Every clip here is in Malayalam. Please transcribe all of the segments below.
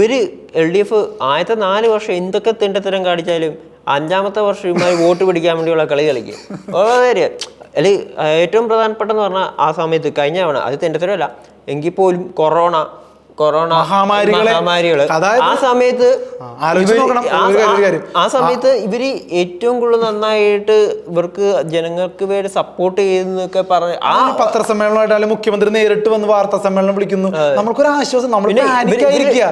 ഇവർ എൽ ഡി എഫ് ആദ്യത്തെ നാല് വർഷം എന്തൊക്കെ തിണ്ടത്തരം കാണിച്ചാലും അഞ്ചാമത്തെ വർഷം വോട്ട് പിടിക്കാൻ വേണ്ടിയുള്ള കളി കളിക്കും. വളരെ അല്ലെ ഏറ്റവും പ്രധാനപ്പെട്ടെന്ന് പറഞ്ഞാൽ ആ സമയത്ത് കഴിഞ്ഞ തവണ. അത് തിണ്ടത്തരമല്ല. എങ്കിൽ പോലും കൊറോണ കൊറോണ മഹാമാരികളെ- ആ സമയത്ത് ആ, സമയത്ത് ഇവർ ഏറ്റവും കൂടുതൽ നന്നായിട്ട് ഇവർക്ക് ജനങ്ങൾക്ക് വേണ്ടി സപ്പോർട്ട് ചെയ്യുന്നൊക്കെ പറഞ്ഞ് ആ പത്രസമ്മേളനമായിട്ട് അല്ലെങ്കിൽ മുഖ്യമന്ത്രി നേരിട്ട് വന്ന് വാർത്താ സമ്മേളനം വിളിക്കുന്നു. നമുക്കൊരു ആശ്വാസം നമ്മൾ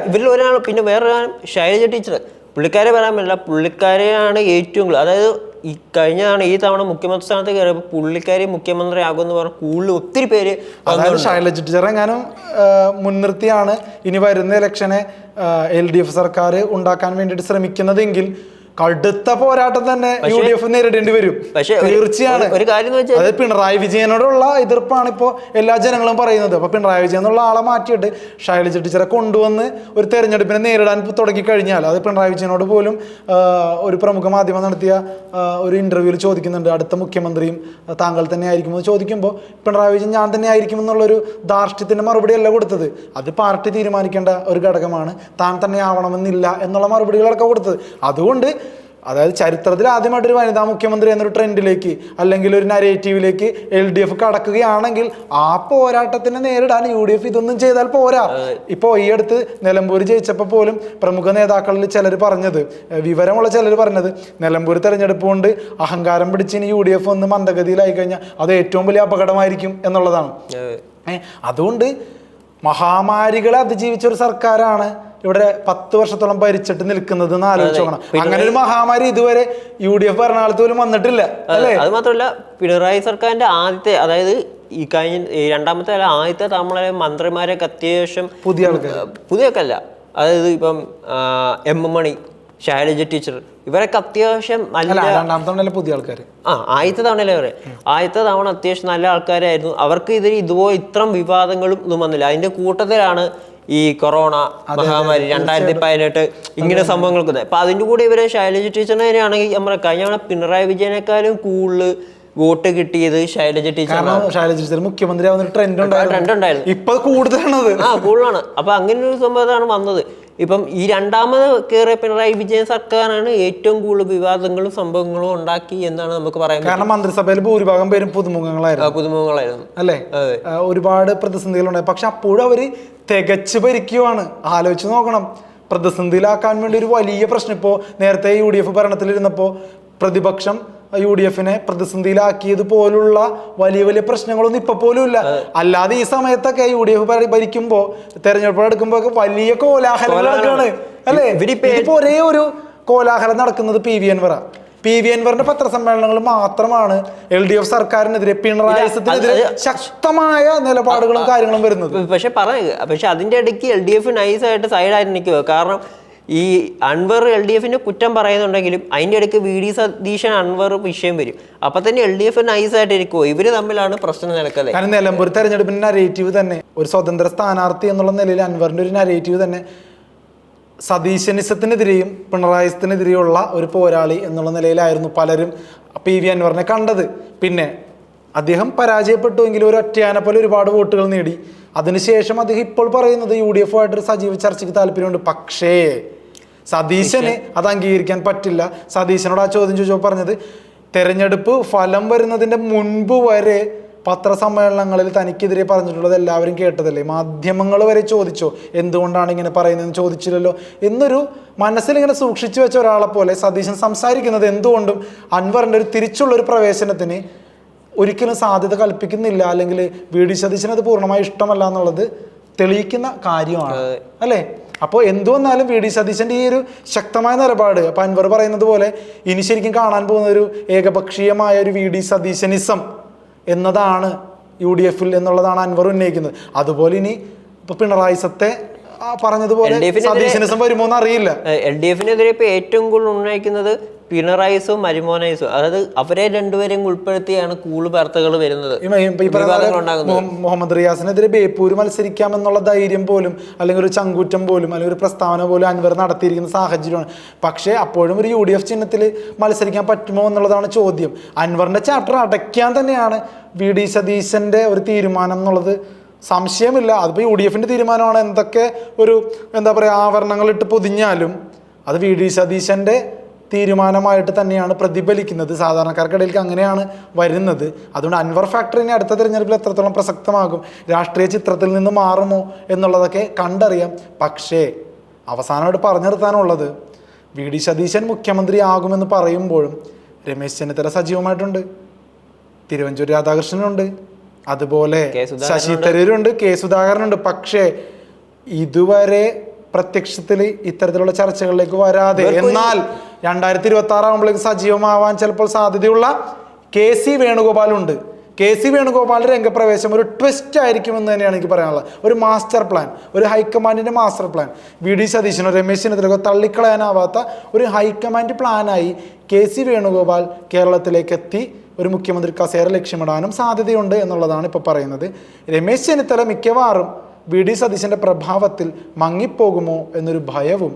ഇവരിൽ ഒരാൾ പിന്നെ വേറൊരാൾ ശൈലജ ടീച്ചർ പുള്ളിക്കാരെ പറയാൻ പറ്റില്ല. പുള്ളിക്കാരെയാണ് ഏറ്റവും കൂടുതൽ അതായത് ഈ കഴിഞ്ഞതാണ് ഈ തവണ മുഖ്യമന്ത്രി സ്ഥാനത്ത് കയറിയപ്പോൾ പുള്ളിക്കാരി മുഖ്യമന്ത്രി ആകുമെന്ന് പറഞ്ഞ കൂടുതൽ ഒത്തിരി പേര് അതായത് ആ, മുൻനിർത്തിയാണ് ഇനി വരുന്ന ഇലക്ഷനെ എൽ ഡി എഫ് സർക്കാർ ഉണ്ടാക്കാൻ വേണ്ടിയിട്ട് ശ്രമിക്കുന്നതെങ്കിൽ കടുത്ത പോരാട്ടം തന്നെ യു ഡി എഫ് നേരിടേണ്ടി വരും. തീർച്ചയാണ്. ഒരു- കാര്യം അത് പിണറായി വിജയനോടുള്ള എതിർപ്പാണ് ഇപ്പോ എല്ലാ ജനങ്ങളും പറയുന്നത്. അപ്പൊ പിണറായി വിജയൻ എന്നുള്ള ആളെ മാറ്റിയിട്ട് ശൈലജ ടീച്ചറെ കൊണ്ടുവന്ന് ഒരു തെരഞ്ഞെടുപ്പിനെ നേരിടാൻ തുടങ്ങി കഴിഞ്ഞാൽ അത് പിണറായി വിജയനോട് പോലും ഒരു പ്രമുഖ മാധ്യമം നടത്തിയ ഒരു ഇന്റർവ്യൂവിൽ ചോദിക്കുന്നുണ്ട്. അടുത്ത മുഖ്യമന്ത്രിയും താങ്കൾ തന്നെ ആയിരിക്കുമെന്ന് ചോദിക്കുമ്പോൾ പിണറായി വിജയൻ ഞാൻ തന്നെ ആയിരിക്കും എന്നുള്ളൊരു ധാർഷ്ട്യത്തിന്റെ മറുപടി അല്ല കൊടുത്തത്. അത് പാർട്ടി തീരുമാനിക്കേണ്ട ഒരു ഘടകമാണ്. താൻ തന്നെ ആവണമെന്നില്ല എന്നുള്ള മറുപടികളൊക്കെ കൊടുത്തത്. അതുകൊണ്ട് അതായത് ചരിത്രത്തിൽ ആദ്യമായിട്ട് ഒരു വനിതാ മുഖ്യമന്ത്രി എന്നൊരു ട്രെൻഡിലേക്ക് അല്ലെങ്കിൽ ഒരു നരേറ്റീവിലേക്ക് എൽ ഡി എഫ് കടക്കുകയാണെങ്കിൽ ആ പോരാട്ടത്തിനെ നേരിടാൻ യു ഡി എഫ് ഇതൊന്നും ചെയ്താൽ പോരാ. ഇപ്പോൾ ഈ അടുത്ത് നിലമ്പൂർ ജയിച്ചപ്പോൾ പോലും പ്രമുഖ നേതാക്കളിൽ ചിലർ പറഞ്ഞത് വിവരമുള്ള ചിലർ പറഞ്ഞത് നിലമ്പൂർ തെരഞ്ഞെടുപ്പ് കൊണ്ട് അഹങ്കാരം പിടിച്ച് ഇനി യു ഡി എഫ് ഒന്ന് മന്ദഗതിയിലായി കഴിഞ്ഞാൽ അത് ഏറ്റവും വലിയ അപകടമായിരിക്കും എന്നുള്ളതാണ്. അതുകൊണ്ട് മഹാമാരികളെ അതിജീവിച്ച ഒരു സർക്കാരാണ്. ഇവിടെ പത്ത് വർഷത്തോളം ഭരിച്ചിട്ട് നിൽക്കുന്നത് എന്ന് ആലോചിച്ച് നോക്കണം. അങ്ങനെ ഒരു മഹാമാരി ഇതുവരെ യു ഡി എഫ് ഭരണകാലത്ത് പോലും വന്നിട്ടില്ല അല്ലേ? അത് മാത്രമല്ല പിണറായി സർക്കാരിന്റെ ആദ്യത്തെ അതായത് ഈ കഴിഞ്ഞ രണ്ടാമത്തെ അല്ല ആദ്യത്തെ തമിഴ് മന്ത്രിമാരൊക്കെ അത്യാവശ്യം പുതിയ പുതിയ പുതിയൊക്കെയല്ല അതായത് ഇപ്പം M M Mani Shailaja teacher ഇവരൊക്കെ അത്യാവശ്യം അല്ല നല്ല പുതിയ ആൾക്കാർ ആ ആദ്യത്തെ തവണയല്ലേ അവരെ ആദ്യത്തെ തവണ അത്യാവശ്യം നല്ല ആൾക്കാരായിരുന്നു. അവർക്ക് ഇതിൽ ഇതുപോലെ ഇത്രയും വിവാദങ്ങളും ഒന്നും വന്നില്ല. അതിന്റെ കൂട്ടത്തിലാണ് ഈ കൊറോണ മഹാമാരി രണ്ടായിരത്തി പതിനെട്ട് ഇങ്ങനെ സംഭവങ്ങൾക്ക്. അപ്പൊ അതിന്റെ കൂടെ ഇവരെ ശൈലജ ടീച്ചറിനെ തന്നെയാണെങ്കിൽ നമ്മുടെ കഴിഞ്ഞ തവണ പിണറായി വിജയനേക്കാളും കൂടുതൽ വോട്ട് കിട്ടിയത് ശൈലജ ടീച്ചർ ശൈലജ ടീച്ചർ മുഖ്യമന്ത്രി ആവുന്ന ട്രെൻഡ് ഉണ്ടായിരുന്നു. ട്രെൻഡ് ഉണ്ടായിരുന്നു. ഇപ്പൊ കൂടുതലാണ് ആ കൂടുതലാണ്. അപ്പൊ അങ്ങനെ ഒരു സംഭവത്താണ് വന്നത്. ഇപ്പം ഈ രണ്ടാമത് കയറിയ പിണറായി വിജയൻ സർക്കാരാണ് ഏറ്റവും കൂടുതൽ വിവാദങ്ങളും സംഭവങ്ങളും ഉണ്ടാക്കി എന്നാണ് നമുക്ക് പറയാൻ കാരണം മന്ത്രിസഭയിൽ ഭൂരിഭാഗം പേരും പുതുമുഖങ്ങളായിരുന്നു. പുതുമുഖങ്ങളായിരുന്നു. അല്ലേ? ഒരുപാട് പ്രതിസന്ധികളുണ്ടായി. പക്ഷെ അപ്പോഴും അവർ തികച്ചു ഭരിക്കുവാണ്. ആലോചിച്ച് നോക്കണം. പ്രതിസന്ധിയിലാക്കാൻ വേണ്ടി ഒരു വലിയ പ്രശ്നം. ഇപ്പോ നേരത്തെ യു ഡി എഫ് ഭരണത്തിലിരുന്നപ്പോൾ പ്രതിപക്ഷം യു ഡി എഫിനെ പ്രതിസന്ധിയിലാക്കിയത് പോലുള്ള വലിയ വലിയ പ്രശ്നങ്ങളൊന്നും ഇപ്പൊ പോലും ഇല്ല. അല്ലാതെ ഈ സമയത്തൊക്കെ യു ഡി എഫ് ഭരിക്കുമ്പോ തെരഞ്ഞെടുപ്പ് എടുക്കുമ്പോ ഒക്കെ വലിയ കോലാഹലങ്ങളാണ് അല്ലെ? ഇപ്പൊ ഒരേ ഒരു കോലാഹലം നടക്കുന്നത് P V Anwar. P V അൻവറിന്റെ പത്രസമ്മേളനങ്ങൾ മാത്രമാണ് എൽ ഡി എഫ് സർക്കാരിനെതിരെ പിണറായി സത്തിനെതിരെ അത് അത് ശക്തമായ നിലപാടുകളും കാര്യങ്ങളും വരുന്നത്. പക്ഷെ പറയുക പക്ഷെ അതിന്റെ ഇടയ്ക്ക് എൽ ഡി എഫ് നൈസായിട്ട് സൈഡായിട്ട് നിൽക്കുക കാരണം ഈ അൻവർ എൽ ഡി എഫിന് കുറ്റം പറയുന്നുണ്ടെങ്കിലും അതിന്റെ ഇടയ്ക്ക് വി ഡി സതീശൻ അൻവർ വിഷയം വരും. അപ്പൊ തന്നെ എൽ ഡി എഫ് നൈസായിട്ട് ഇരിക്കുമോ ഇവർ തമ്മിലാണ് പ്രശ്നം നടക്കുന്നത് കാരണം നിലമ്പൂർ തെരഞ്ഞെടുപ്പിന്റെ നരേറ്റീവ് തന്നെ ഒരു സ്വതന്ത്ര സ്ഥാനാർത്ഥി എന്നുള്ള നിലയിൽ അൻവറിന്റെ ഒരു നരേറ്റീവ് തന്നെ സതീശനിസത്തിനെതിരെയും പിണറായിസത്തിനെതിരെയുള്ള ഒരു പോരാളി എന്നുള്ള നിലയിലായിരുന്നു പലരും പി വി അൻവറിനെ കണ്ടത്. പിന്നെ അദ്ദേഹം പരാജയപ്പെട്ടുവെങ്കിലും ഒരു ഒറ്റയാനെ പോലെ ഒരുപാട് വോട്ടുകൾ നേടി. അതിനുശേഷം അദ്ദേഹം ഇപ്പോൾ പറയുന്നത് യു ഡി എഫ് ആയിട്ടൊരു സജീവ ചർച്ചയ്ക്ക് താല്പര്യമുണ്ട്. പക്ഷേ സതീശന് അത് അംഗീകരിക്കാൻ പറ്റില്ല. സതീശനോട് ആ ചോദ്യം ചോദിച്ചോ പറഞ്ഞത് തെരഞ്ഞെടുപ്പ് ഫലം വരുന്നതിന്റെ മുൻപ് വരെ പത്രസമ്മേളനങ്ങളിൽ തനിക്കെതിരെ പറഞ്ഞിട്ടുള്ളത് എല്ലാവരും കേട്ടതല്ലേ? മാധ്യമങ്ങൾ വരെ ചോദിച്ചോ? എന്തുകൊണ്ടാണ് ഇങ്ങനെ പറയുന്നതെന്ന് ചോദിച്ചില്ലല്ലോ? എന്നൊരു മനസ്സിൽ ഇങ്ങനെ സൂക്ഷിച്ചു വെച്ച ഒരാളെ പോലെ സതീശൻ സംസാരിക്കുന്നത് എന്തുകൊണ്ടും അൻവറിന്റെ ഒരു തിരിച്ചുള്ള ഒരു പ്രവേശനത്തിന് ഒരിക്കലും സാധ്യത കൽപ്പിക്കുന്നില്ല. അല്ലെങ്കിൽ വി. ഡി. സതീശന് അത് പൂർണമായി ഇഷ്ടമല്ല എന്നുള്ളത് തെളിയിക്കുന്ന കാര്യമാണ്. അല്ലേ? അപ്പോൾ എന്തു വന്നാലും വി ഡി സതീശന്റെ ഈ ഒരു ശക്തമായ നിലപാട് അപ്പോൾ അൻവർ പറയുന്നത് പോലെ ഇനി ശരിക്കും കാണാൻ പോകുന്ന ഒരു ഏകപക്ഷീയമായ ഒരു വി ഡി സതീശനിസം എന്നതാണ് യു ഡി എഫിൽ എന്നുള്ളതാണ് അൻവർ ഉന്നയിക്കുന്നത്. അതുപോലെ ഇനി ഇപ്പൊ പിണറായി സത്തെ പറഞ്ഞതുപോലെ സതീശനിസം വരുമോ എന്ന് അറിയില്ല എൽ ഡി എഫിനെതിരെ ഇപ്പൊ ഏറ്റവും കൂടുതൽ ഉന്നയിക്കുന്നത് പിണറായിസും മരുമോനൈസും അതായത് അവരെ രണ്ടുപേരെയും ഉൾപ്പെടുത്തിയാണ് കൂടുതൽ വാർത്തകൾ വരുന്നത്. മുഹമ്മദ് റിയാസിനെതിരെ ബേപ്പൂര് മത്സരിക്കാമെന്നുള്ള ധൈര്യം പോലും അല്ലെങ്കിൽ ഒരു ചങ്കൂറ്റം പോലും അല്ലെങ്കിൽ ഒരു പ്രസ്താവന പോലും അൻവർ നടത്തിയിരിക്കുന്ന സാഹചര്യമാണ്. പക്ഷേ അപ്പോഴും ഒരു യു ഡി എഫ് ചിഹ്നത്തിൽ മത്സരിക്കാൻ പറ്റുമോ എന്നുള്ളതാണ് ചോദ്യം. അൻവറിന്റെ ചാപ്റ്റർ അടയ്ക്കാൻ തന്നെയാണ് വി ഡി സതീശന്റെ ഒരു തീരുമാനം എന്നുള്ളത് സംശയമില്ല. അതിപ്പോൾ യു ഡി എഫിന്റെ തീരുമാനമാണ്. എന്തൊക്കെ ഒരു എന്താ പറയുക ആവരണങ്ങളിട്ട് പൊതിഞ്ഞാലും അത് വി ഡി സതീശന്റെ തീരുമാനമായിട്ട് തന്നെയാണ് പ്രതിഫലിക്കുന്നത്. സാധാരണക്കാർക്കിടയിലേക്ക് അങ്ങനെയാണ് വരുന്നത്. അതുകൊണ്ട് അൻവർ ഫാക്ടറിനെ അടുത്ത തിരഞ്ഞെടുപ്പിൽ എത്രത്തോളം പ്രസക്തമാകും രാഷ്ട്രീയ ചിത്രത്തിൽ നിന്ന് മാറുമോ എന്നുള്ളതൊക്കെ കണ്ടറിയാം. പക്ഷേ അവസാനമായിട്ട് പറഞ്ഞു നിർത്താനുള്ളത് വി. ഡി. സതീശൻ മുഖ്യമന്ത്രി ആകുമെന്ന് പറയുമ്പോഴും രമേശ് ചെന്നിത്തല സജീവമായിട്ടുണ്ട്. തിരുവഞ്ചൂർ രാധാകൃഷ്ണനുണ്ട്. അതുപോലെ. ശശി തരൂരുണ്ട് കെ സുധാകരനുണ്ട്. പക്ഷേ ഇതുവരെ പ്രത്യക്ഷത്തിൽ ഇത്തരത്തിലുള്ള ചർച്ചകളിലേക്ക് വരാതെ. എന്നാൽ രണ്ടായിരത്തി ഇരുപത്തി ആറാകുമ്പോഴേക്ക് സജീവമാവാൻ ചിലപ്പോൾ സാധ്യതയുള്ള കെ സി വേണുഗോപാലുണ്ട് കെ സി വേണുഗോപാലിന്റെ രംഗപ്രവേശം ഒരു ട്വിസ്റ്റ് ആയിരിക്കും എന്ന് തന്നെയാണ് എനിക്ക് പറയാനുള്ളത്. ഒരു മാസ്റ്റർ പ്ലാൻ ഒരു ഹൈക്കമാൻഡിന്റെ മാസ്റ്റർ പ്ലാൻ വി ഡി സതീശനോ രമേശ് ചെന്നിത്തലോ തള്ളിക്കളയാനാവാത്ത ഒരു ഹൈക്കമാൻഡ് പ്ലാനായി കെ സി വേണുഗോപാൽ കേരളത്തിലേക്ക് എത്തി ഒരു മുഖ്യമന്ത്രി കസേര ലക്ഷ്യമിടാനും സാധ്യതയുണ്ട് എന്നുള്ളതാണ് ഇപ്പോൾ പറയുന്നത്. രമേശ് ചെന്നിത്തല മിക്കവാറും വി ഡി സതീശന്റെ പ്രഭാവത്തിൽ മങ്ങിപ്പോകുമോ എന്നൊരു ഭയവും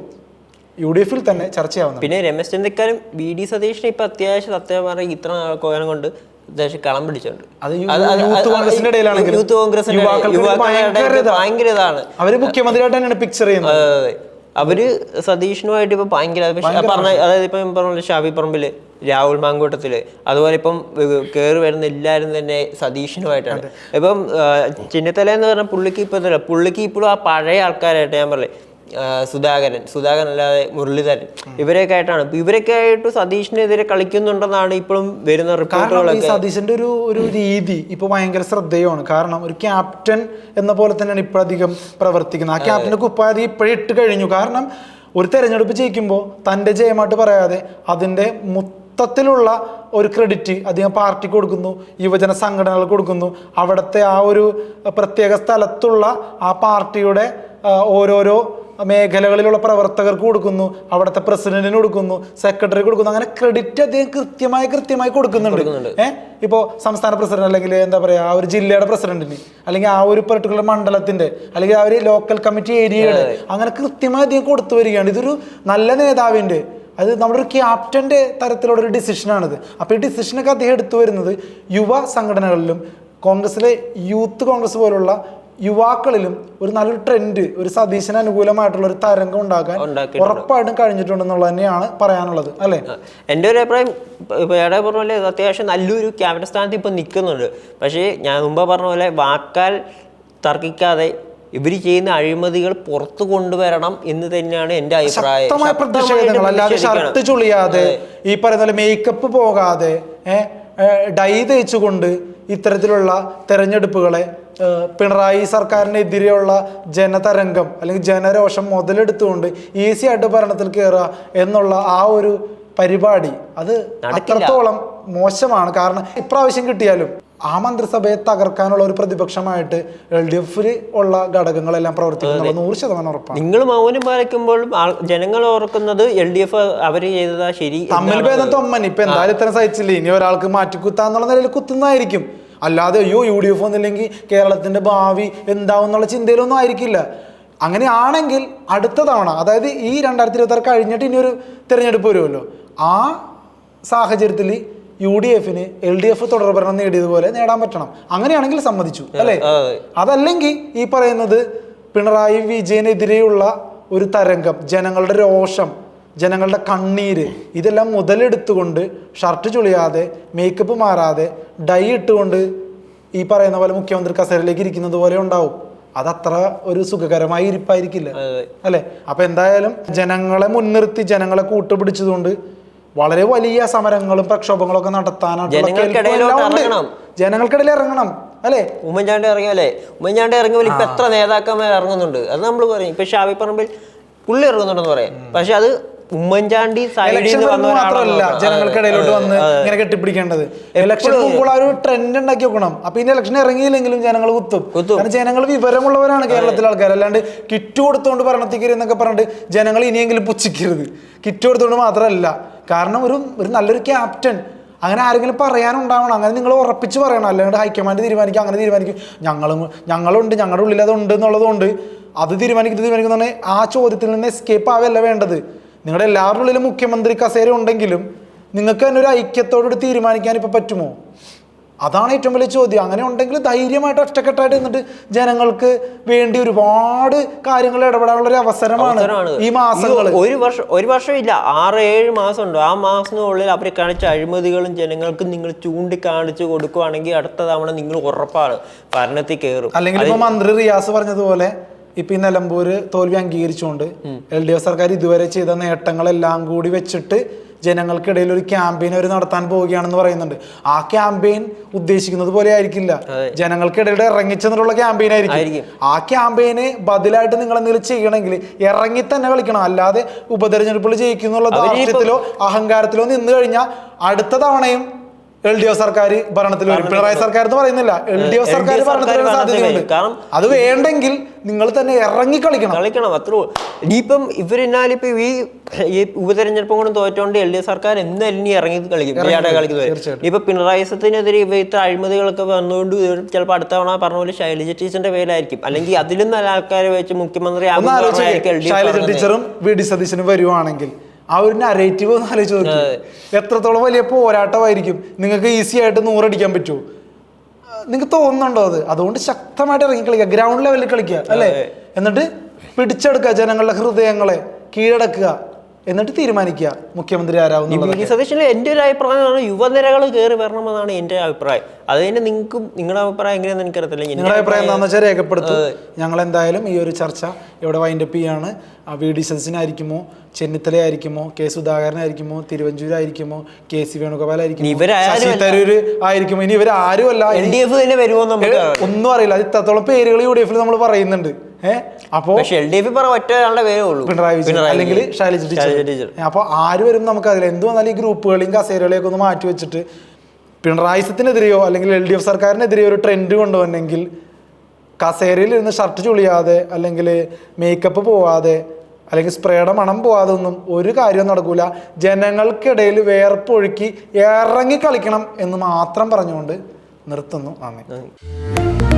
യു ഡി എഫിൽ തന്നെ ചർച്ചയാവുന്നു പിന്നെ രമേശ് ചെന്നിത്തലും വി ഡി സതീഷിനെ ഇപ്പൊ അത്യാവശ്യം സത്യം പറഞ്ഞ ഇത്ര കോലം കൊണ്ട് അത്യാവശ്യം കളം പിടിച്ചിട്ടുണ്ട് യൂത്ത് കോൺഗ്രസ് കോൺഗ്രസിന്റെ ഭയങ്കര ഇതാണ്. അവർ മുഖ്യമന്ത്രിയായിട്ട് തന്നെയാണ് പിക്ചർ ചെയ്യുന്നത്. അവർ സതീഷിനുമായിട്ട് ഇപ്പൊ ഭയങ്കര പറഞ്ഞ അതായത് ഇപ്പൊ പറഞ്ഞ ഷാബി പറമ്പിൽ രാഹുൽ മാങ്കൂട്ടത്തിൽ. അതുപോലെ ഇപ്പം കയറി വരുന്ന എല്ലാവരും തന്നെ സതീഷിനുമായിട്ടാണ് ഇപ്പം ചിന്നത്തല എന്ന് പറഞ്ഞ പുള്ളിക്ക് ഇപ്പൊ പുള്ളിക്ക് ഇപ്പോഴും ആ പഴയ ആൾക്കാരായിട്ട് ഞാൻ ആ, സുധാകരൻ. സുധാകരൻ അല്ലാതെ മുരളീധരൻ. ഇവരെയൊക്കെ ആയിട്ടാണ് ഇവരൊക്കെ ആയിട്ട് സതീഷിനെതിരെ കളിക്കുന്നുണ്ടെന്നാണ് ഇപ്പോഴും വരുന്ന റിപ്പോർട്ടുകളൊക്കെ. സതീശന്റെ ഒരു ഒരു രീതി ഇപ്പൊ ഭയങ്കര ശ്രദ്ധേയമാണ്. കാരണം ഒരു ക്യാപ്റ്റൻ എന്ന പോലെ തന്നെയാണ് ഇപ്പോഴധികം പ്രവർത്തിക്കുന്നത്. ആ ക്യാപ്റ്റന്റെ കുപ്പാതി ഇപ്പോഴേ ഇട്ട് കഴിഞ്ഞു. കാരണം ഒരു തെരഞ്ഞെടുപ്പ് ജയിക്കുമ്പോൾ തന്റെ ജയമായിട്ട് പറയാതെ അതിന്റെ മൊത്തത്തിലുള്ള ഒരു ക്രെഡിറ്റ് അധികം പാർട്ടിക്ക് കൊടുക്കുന്നു യുവജന സംഘടനകൾ കൊടുക്കുന്നു. അവിടുത്തെ ആ ഒരു പ്രത്യേക സ്ഥലത്തുള്ള ആ പാർട്ടിയുടെ ഓരോരോ മേഖലകളിലുള്ള പ്രവർത്തകർക്ക് കൊടുക്കുന്നു അവിടുത്തെ പ്രസിഡന്റിന് കൊടുക്കുന്നു സെക്രട്ടറി കൊടുക്കുന്നു. അങ്ങനെ ക്രെഡിറ്റ് അദ്ദേഹം കൃത്യമായി കൃത്യമായി കൊടുക്കുന്നുണ്ട്. ഏഹ് ഇപ്പോൾ സംസ്ഥാന പ്രസിഡന്റ് അല്ലെങ്കിൽ എന്താ പറയുക ആ ഒരു ജില്ലയുടെ പ്രസിഡന്റിന് അല്ലെങ്കിൽ ആ ഒരു പെർട്ടിക്കുലർ മണ്ഡലത്തിന്റെ അല്ലെങ്കിൽ ആ ഒരു ലോക്കൽ കമ്മിറ്റി ഏരിയയുടെ അങ്ങനെ കൃത്യമായി അദ്ദേഹം കൊടുത്തു വരികയാണ്. ഇതൊരു നല്ല നേതാവിന്റെ അത് നമ്മുടെ ഒരു ക്യാപ്റ്റന്റെ തരത്തിലുള്ള ഒരു ഡിസിഷനാണിത്. അപ്പോൾ ഈ ഡിസിഷനൊക്കെ അദ്ദേഹം എടുത്തു വരുന്നത് യുവ സംഘടനകളിലും കോൺഗ്രസ്സിലെ യൂത്ത് കോൺഗ്രസ് പോലുള്ള യുവാക്കളിലും ഒരു നല്ലൊരു ട്രെൻഡ് ഒരു സതീശന് അനുകൂലമായിട്ടുള്ള ഒരു തരംഗം ഉണ്ടാക്കാൻ ഉറപ്പായിട്ടും കഴിഞ്ഞിട്ടുണ്ടെന്നുള്ളത് തന്നെയാണ് പറയാനുള്ളത് അല്ലെ? എന്റെ ഒരു അഭിപ്രായം ഏടെ പറഞ്ഞ പോലെ അത്യാവശ്യം നല്ലൊരു ക്യാബിനറ്റ് സ്ഥാനത്ത് ഇപ്പം നിൽക്കുന്നുണ്ട്. പക്ഷേ ഞാൻ മുമ്പ് പറഞ്ഞ പോലെ വാക്കാൽ തർക്കിക്കാതെ ഇവർ ചെയ്യുന്ന അഴിമതികൾ പുറത്തു കൊണ്ടുവരണം എന്ന് തന്നെയാണ് എന്റെ അഭിപ്രായം. ശക്തമായ പ്രതിഷേധങ്ങൾ അല്ലാതെ ഷർട്ട് ചുളിയാതെ ഈ പറയുന്ന മേക്കപ്പ് പോകാതെ ഡൈ തേച്ചുകൊണ്ട് ഇത്തരത്തിലുള്ള തെരഞ്ഞെടുപ്പുകളെ പിണറായി സർക്കാരിനെതിരെയുള്ള ജനതരംഗം അല്ലെങ്കിൽ ജനരോഷം മുതലെടുത്തുകൊണ്ട് ഈസി ആയിട്ട് ഭരണത്തിൽ കയറുക എന്നുള്ള ആ ഒരു പരിപാടി അത് അത്രത്തോളം മോശമാണ്. കാരണം ഇപ്രാവശ്യം കിട്ടിയാലും ആ മന്ത്രിസഭയെ തകർക്കാനുള്ള ഒരു പ്രതിപക്ഷമായിട്ട് എൽ ഡി എഫിൽ ഉള്ള ഘടകങ്ങളെല്ലാം പ്രവർത്തിക്കുന്നുള്ള. നൂറ് ശതമാനം ഉറപ്പാണ്. നിങ്ങൾ മൗനം പാലിക്കുമ്പോൾ ജനങ്ങൾ ഓർക്കുന്നത് എൽ ഡി എഫ് അവർ ചെയ്തതാ ശരി തമ്മിൽ ഭേദം തൊമ്മൻ. ഇപ്പൊ എന്തായാലും ഇത്തരം സഹിച്ചില്ലേ? ഇനി ഒരാൾക്ക് മാറ്റി കുത്താന്നുള്ള നിലയിൽ കുത്തുന്നതായിരിക്കും. അല്ലാതെ അയ്യോ യു ഡി എഫ് ഒന്നില്ലെങ്കിൽ കേരളത്തിന്റെ ഭാവി എന്താവും എന്നുള്ള ചിന്തയിലൊന്നും ആയിരിക്കില്ല. അങ്ങനെയാണെങ്കിൽ അടുത്ത തവണ അതായത് ഈ രണ്ടായിരത്തി ഇരുപത്തി കഴിഞ്ഞിട്ട് ഇനി ഒരു തിരഞ്ഞെടുപ്പ് വരുമല്ലോ. ആ സാഹചര്യത്തിൽ യു ഡി എഫിന് എൽ ഡി എഫ് തുടർഭരണം നേടിയതുപോലെ നേടാൻ പറ്റണം. അങ്ങനെയാണെങ്കിൽ സമ്മതിച്ചു അല്ലേ? അതല്ലെങ്കിൽ ഈ പറയുന്നത് പിണറായി വിജയനെതിരെയുള്ള ഒരു തരംഗം ജനങ്ങളുടെ രോഷം ജനങ്ങളുടെ കണ്ണീര് ഇതെല്ലാം മുതലെടുത്തുകൊണ്ട് ഷർട്ട് ചുളിയാതെ മേക്കപ്പ് മാറാതെ ഡൈ ഇട്ടുകൊണ്ട് ഈ പറയുന്ന പോലെ മുഖ്യമന്ത്രി കസേരയിലേക്ക് ഇരിക്കുന്നത് പോലെ ഉണ്ടാവും. അതത്ര ഒരു സുഖകരമായി ഇരിപ്പായിരിക്കില്ല. അല്ലെ? അപ്പൊ എന്തായാലും ജനങ്ങളെ മുൻനിർത്തി ജനങ്ങളെ കൂട്ടുപിടിച്ചതുകൊണ്ട് വളരെ വലിയ സമരങ്ങളും പ്രക്ഷോഭങ്ങളും ഒക്കെ നടത്താനായിട്ടുള്ള. ഇറങ്ങണം. ജനങ്ങൾക്കിടയിൽ ഇറങ്ങണം അല്ലേ? ഉമ്മൻചാണ്ടി ഇറങ്ങിയല്ലേ? ഉമ്മൻചാണ്ടി ഇറങ്ങുമ്പോൾ ഇപ്പൊ എത്ര നേതാക്കന്മാർ ഇറങ്ങുന്നുണ്ട്? അത് നമ്മൾ പറയും. ഇപ്പൊ ഷാബി പറമ്പിൽ പുള്ളി ഇറങ്ങുന്നുണ്ടെന്ന് പറയാം. പക്ഷെ അത് ഉമ്മൻചാണ്ടി മാത്രമല്ല ജനങ്ങൾക്കിടയിലോട്ട് വന്ന് ഇങ്ങനെ കെട്ടിപ്പിടിക്കേണ്ടത്. ഇലക്ഷൻ ആ ഒരു ട്രെൻഡ് ഉണ്ടാക്കി വെക്കണം. അപ്പൊ ഇനി ഇലക്ഷൻ ഇറങ്ങിയില്ലെങ്കിലും ജനങ്ങൾ കുത്തും. കാരണം ജനങ്ങൾ വിവരമുള്ളവരാണ് കേരളത്തിലെ ആൾക്കാർ. അല്ലാണ്ട് കിറ്റ് കൊടുത്തുകൊണ്ട് ഭരണത്തിക്കരുതെന്നൊക്കെ പറഞ്ഞിട്ട് ജനങ്ങൾ ഇനിയെങ്കിലും പുച്ഛിക്കരുത്. കിറ്റ് കൊടുത്തുകൊണ്ട് മാത്രമല്ല. കാരണം ഒരു ഒരു നല്ലൊരു ക്യാപ്റ്റൻ അങ്ങനെ ആരെങ്കിലും പറയാനുണ്ടാവണം. അങ്ങനെ നിങ്ങൾ ഉറപ്പിച്ച് പറയണം. അല്ലാണ്ട് ഹൈക്കമാൻഡ് തീരുമാനിക്കും അങ്ങനെ തീരുമാനിക്കും. ഞങ്ങളും ഞങ്ങളുണ്ട് ഞങ്ങളുടെ ഉള്ളിൽ അതുണ്ട് എന്നുള്ളതുകൊണ്ട് അത് തീരുമാനിക്കും ഇത് തീരുമാനിക്കുന്ന ആ ചോദ്യത്തിൽ നിന്ന് എസ്കേപ്പ് ആവല്ല വേണ്ടത്. നിങ്ങളുടെ എല്ലാവരുടെ ഉള്ളിലും മുഖ്യമന്ത്രി കസേര ഉണ്ടെങ്കിലും നിങ്ങൾക്ക് തന്നെ ഒരു ഐക്യത്തോടുകൂടി തീരുമാനിക്കാൻ ഇപ്പോൾ പറ്റുമോ? അതാണ് ഏറ്റവും വലിയ ചോദ്യം. അങ്ങനെ ഉണ്ടെങ്കിൽ ധൈര്യമായിട്ട് ഒറ്റക്കെട്ടായിട്ട് നിന്നിട്ട് ജനങ്ങൾക്ക് വേണ്ടി ഒരുപാട് കാര്യങ്ങൾ ഇടപെടാനുള്ള ഒരു അവസരമാണ്. ഈ മാസങ്ങൾ ഒരു വർഷം ഒരു വർഷം ഇല്ല. ആറ് ഏഴ് മാസം ഉണ്ട്. ആ മാസത്തിനുള്ളിൽ അവർ കാണിച്ച അഴിമതികളും ജനങ്ങൾക്ക് നിങ്ങൾ ചൂണ്ടിക്കാണിച്ച് കൊടുക്കുവാണെങ്കിൽ അടുത്ത തവണ നിങ്ങൾ ഉറപ്പാണ് ഭരണത്തിൽ കയറും. അല്ലെങ്കിൽ ഇപ്പൊ മന്ത്രി റിയാസ് പറഞ്ഞതുപോലെ ഇപ്പൊ ഈ നിലമ്പൂര് തോൽവി അംഗീകരിച്ചുകൊണ്ട് എൽ ഡി എഫ് സർക്കാർ ഇതുവരെ ചെയ്ത നേട്ടങ്ങളെല്ലാം കൂടി വെച്ചിട്ട് ജനങ്ങൾക്കിടയിൽ ഒരു ക്യാമ്പയിൻ അവർ നടത്താൻ പോവുകയാണെന്ന് പറയുന്നുണ്ട്. ആ ക്യാമ്പയിൻ ഉദ്ദേശിക്കുന്നത് പോലെ ആയിരിക്കില്ല. ജനങ്ങൾക്കിടയിൽ ഇറങ്ങിച്ചെന്നിട്ടുള്ള ക്യാമ്പയിൻ ആയിരിക്കും. ആ ക്യാമ്പയിന് ബദലായിട്ട് നിങ്ങൾ എന്തെങ്കിലും ചെയ്യണമെങ്കിൽ ഇറങ്ങി തന്നെ കളിക്കണം. അല്ലാതെ ഉപതെരഞ്ഞെടുപ്പിൽ ജയിക്കുന്നുള്ള ധാർഷ്ട്യത്തിലോ അഹങ്കാരത്തിലോ നിന്ന് കഴിഞ്ഞാൽ അടുത്ത തവണയും എൽ ഡി എഫ് സർക്കാർ ഭരണത്തിൽ വരും. പിണറായി സർക്കാർ എന്ന് പറയുന്നില്ല. എൽ ഡി എഫ് സർക്കാർ ഭരണത്തിൽ വരാൻ സാധ്യതയുണ്ട് കാരണം അത് വേണ്ടെങ്കിൽ നിങ്ങൾ തന്നെ ഇറങ്ങി കളിക്കണം. കളിക്കണം അത്രേ. ഇനിയിപ്പം ഇവരെന്നാലിപ്പോ ഈ ഈ ഉപതെരഞ്ഞെടുപ്പും കൂടെ തോറ്റോണ്ട് എൽ ഡി എഫ് സർക്കാർ എന്തായാലും ഇനി ഇറങ്ങി കളിക്കും? കളിക്കുന്നത്. ഇപ്പൊ പിണറായി സത്തിനെതിരെ ഇവ ഇത്ര അഴിമതികളൊക്കെ വന്നുകൊണ്ട് ചിലപ്പോൾ അടുത്ത തവണ പറഞ്ഞ പോലെ ശൈലജ ടീച്ചറിന്റെ പേരായിരിക്കും അല്ലെങ്കിൽ അതിലും നല്ല ആൾക്കാരെ വെച്ച് മുഖ്യമന്ത്രി ശൈലജ ടീച്ചറും വി ഡി സതീശനും വരുവാണെങ്കിൽ ആ ഒരു നരേറ്റീവ് ഒന്ന് ആലോചിച്ച് നോക്കി. എത്രത്തോളം വലിയ പോരാട്ടമായിരിക്കും. നിങ്ങൾക്ക് ഈസി ആയിട്ട് നൂറടിക്കാൻ പറ്റുമോ നിങ്ങൾക്ക് തോന്നുന്നുണ്ടോ അത്? അതുകൊണ്ട് ശക്തമായിട്ട് ഇറങ്ങി കളിക്കുക. ഗ്രൗണ്ട് ലെവലിൽ കളിക്കുക അല്ലേ? എന്നിട്ട് പിടിച്ചെടുക്കുക ജനങ്ങളുടെ ഹൃദയങ്ങളെ കീഴടക്കുക. എന്നിട്ട് തീരുമാനിക്കുക മുഖ്യമന്ത്രി ഡി സതീശനിൽ എന്റെ ഒരു അഭിപ്രായമാണ് യുവനിരകൾ കയറി വരണമെന്നാണ് എന്റെ അഭിപ്രായം. അത് തന്നെ നിങ്ങൾക്കും നിങ്ങളുടെ അഭിപ്രായം എങ്ങനെയാണെന്ന് എനിക്കറിയത്തില്ല. നിങ്ങളുടെ അഭിപ്രായം എന്താണെന്ന് വെച്ചാൽ രേഖപ്പെടുത്തും. ഞങ്ങൾ എന്തായാലും ഈ ഒരു ചർച്ച ഇവിടെ വൈൻഡപ്പ് ചെയ്യാണ്. ആ വി ഡി സദസ്സിനായിരിക്കുമോ ചെന്നിത്തല ആയിരിക്കുമോ? കെ സുധാകരനായിരിക്കുമോ തിരുവഞ്ചൂരായിരിക്കുമോ കെ സി വേണുഗോപാൽ ആയിരിക്കുമോ? ഇവരാരും ശശി തരൂര് ആയിരിക്കുമോ? ഇനി ഇവർ ആരുമല്ല. എൽ ഡി എഫ് തന്നെ വരുമോ ഒന്നും അറിയില്ല. അത് ഇത്രത്തോളം പേരുകൾ യു ഡി എഫിൽ നമ്മൾ പറയുന്നുണ്ട്. ഏഹ് അപ്പോ പക്ഷേ എൽ ഡി എഫ് പറ ഒറ്റ ഒരാളുടെ പേരേ ഉള്ളൂ. പിണറായി വിജയൻ അല്ലെങ്കിൽ ശൈലജ ടീച്ചർ. അപ്പൊ ആര് വരും നമുക്ക് അതിൽ എന്ത് വന്നാലും ഈ ഗ്രൂപ്പുകളെയും കസേരകളെയൊക്കെ ഒന്ന് മാറ്റി വെച്ചിട്ട് പിണറായിസത്തിനെതിരെയോ അല്ലെങ്കിൽ എൽ ഡി എഫ് സർക്കാരിനെതിരെയോ ഒരു ട്രെൻഡ് കൊണ്ടുവന്നെങ്കിൽ കസേരയിൽ ഇരുന്ന് ഷർട്ട് ചുളിയാതെ അല്ലെങ്കിൽ മേക്കപ്പ് പോവാതെ അല്ലെങ്കിൽ സ്പ്രേയുടെ മണം പോവാതെ ഒന്നും ഒരു കാര്യവും നടക്കൂല. ജനങ്ങൾക്കിടയിൽ വേർപ്പൊഴുക്കി ഇറങ്ങി കളിക്കണം എന്ന് മാത്രം പറഞ്ഞുകൊണ്ട് നിർത്തുന്നു. നന്ദി.